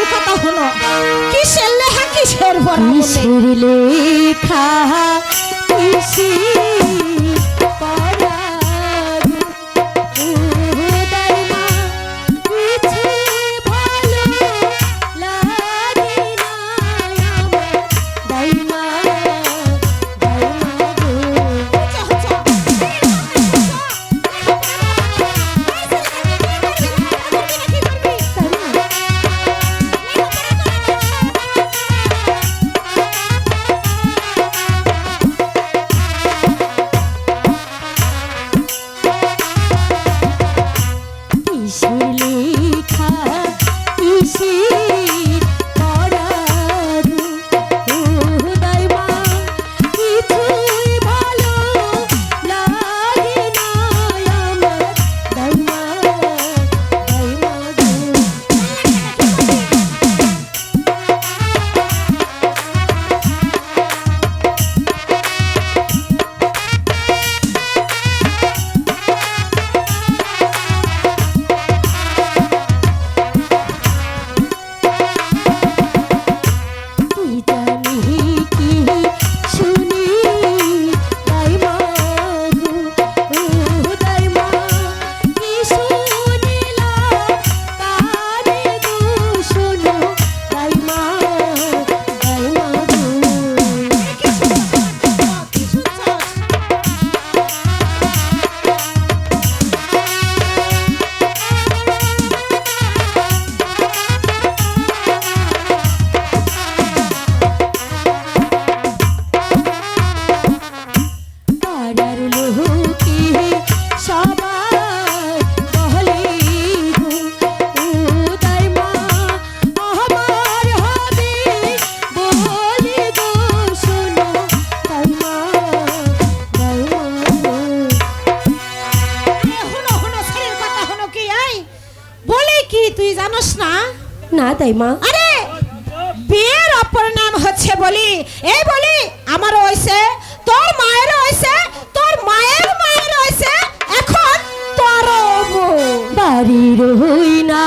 শাড়ির কথা হলো? কিসের লেখা কিসের বড় কিসের লেখা কিসের তুই জানোস না? না তাই মা। আরে বিয়ের অপর নাম হচ্ছে বলি। এই বলি আমার হইছে তোর মায়ের হইছে তোর মায়ের মায়ের হইছে এখন তোর বাড়ির হই না